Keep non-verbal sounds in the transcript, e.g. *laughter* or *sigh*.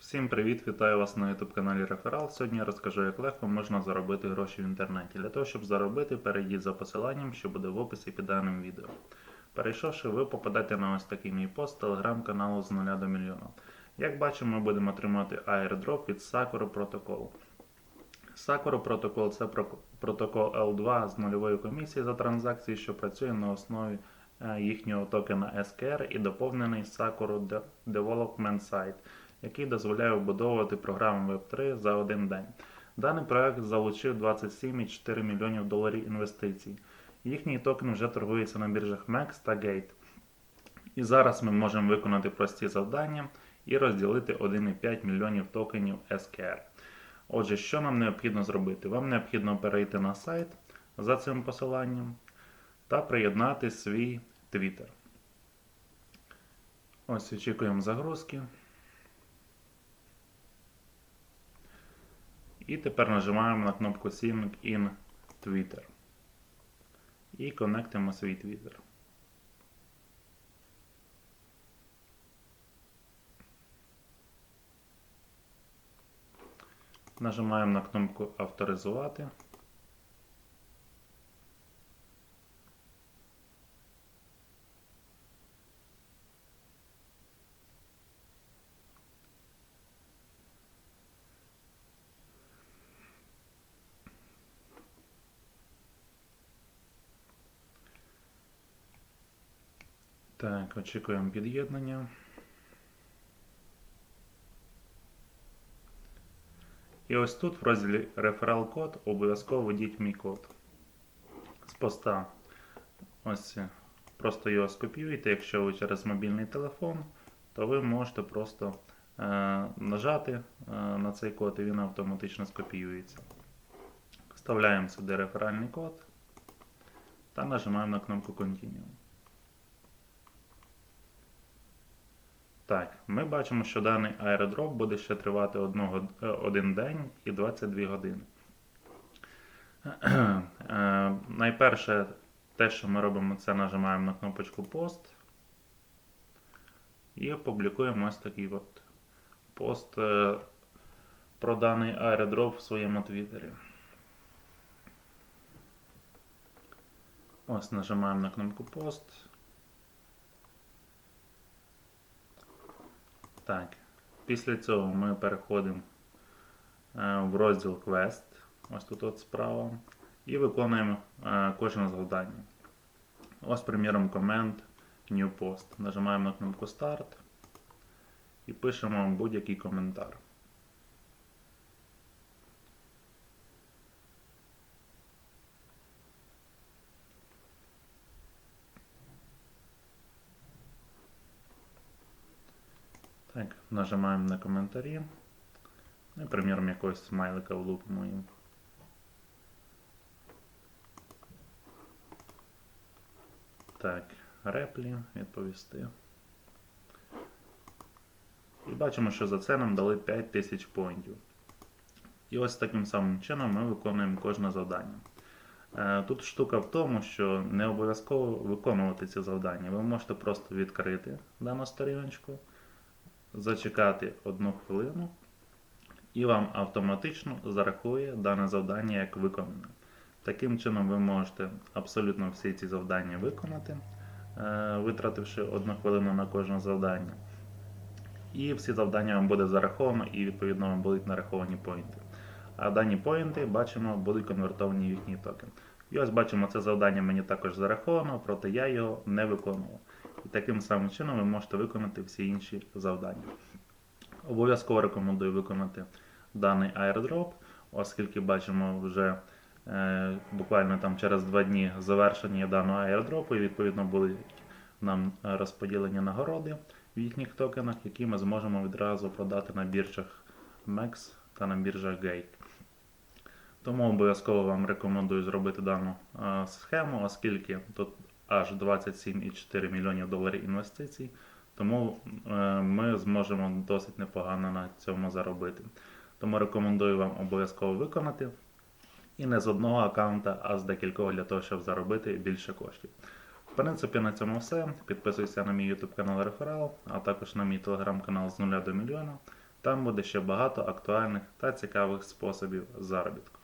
Всім привіт! Вітаю вас на YouTube каналі Реферал. Сьогодні я розкажу, як легко можна заробити гроші в інтернеті. Для того, щоб заробити, перейдіть за посиланням, що буде в описі під даним відео. Перейшовши, ви попадете на ось такий мій пост телеграм-каналу з 0 до мільйона. Як бачимо, ми будемо отримати airdrop від Sakura Protocol. Sakura Protocol це протокол L2 з нульовою комісією за транзакції, що працює на основі е, їхнього токена SKR і доповнений Sakura Development Site який дозволяє вбудовувати програму Web3 за один день. Даний проект залучив 27,4 мільйонів доларів інвестицій. Їхній токен вже торгується на біржах MEX та Gate. І зараз ми можемо виконати прості завдання і розділити 1,5 мільйонів токенів SKR. Отже, що нам необхідно зробити? Вам необхідно перейти на сайт за цим посиланням та приєднати свій Twitter. Ось очікуємо загрузки. І тепер нажимаємо на кнопку Sync in Twitter. І конектимо свій Twitter. Нажимаємо на кнопку Авторизувати. Так, очікуємо під'єднання. І ось тут в розділі реферал код обов'язково введіть мій код з поста. Ось просто його скопіюєте. Якщо ви через мобільний телефон, то ви можете просто е, нажати е, на цей код і він автоматично скопіюється. Вставляємо сюди реферальний код та нажимаємо на кнопку Continue. Так, ми бачимо, що даний аеродроп буде ще тривати одного, е, один день і 22 години. *clears throat* Е, Найперше, те, що ми робимо, це нажимаємо на кнопочку пост і опублікуємо ось такий от пост е, про даний аеродроп в своєму твіттері. Ось нажимаємо на кнопку пост. Так, після цього ми переходимо е, в розділ Quest, ось тут от справа, і виконуємо е, кожне завдання. Ось, приміром, комент New Post. Нажимаємо на кнопку Start і пишемо будь-який коментар. Так, нажимаємо на коментарі. Ну, і, приміром, якогось смайлика влупимо їм. Так, реплі, відповісти. І бачимо, що за це нам дали 5000 поінтів. І ось таким самим чином ми виконуємо кожне завдання. Е, Тут штука в тому, що не обов'язково виконувати ці завдання. Ви можете просто відкрити дану сторіночку зачекати одну хвилину, і вам автоматично зарахує дане завдання як виконане. Таким чином, ви можете абсолютно всі ці завдання виконати, е, витративши одну хвилину на кожне завдання. І всі завдання вам буде зараховано, і відповідно вам будуть нараховані поінти. А дані поінти, бачимо, будуть конвертовані в їхній токен. І ось бачимо, це завдання мені також зараховано, проте я його не виконував. І таким самим чином ви можете виконати всі інші завдання. Обов'язково рекомендую виконати даний airdrop, оскільки бачимо вже е, буквально там через два дні завершення даного airdropу і відповідно будуть нам розподілені нагороди в їхніх токенах, які ми зможемо відразу продати на біржах MEX та на біржах Gate. Тому обов'язково вам рекомендую зробити дану е, схему, оскільки тут аж 27,4 мільйонів доларів інвестицій. Тому е, ми зможемо досить непогано на цьому заробити. Тому рекомендую вам обов'язково виконати. І не з одного аккаунта, а з декількох для того, щоб заробити більше коштів. В принципі, на цьому все. Підписуйся на мій YouTube канал Реферал, а також на мій телеграм-канал з 0 до мільйона. Там буде ще багато актуальних та цікавих способів заробітку.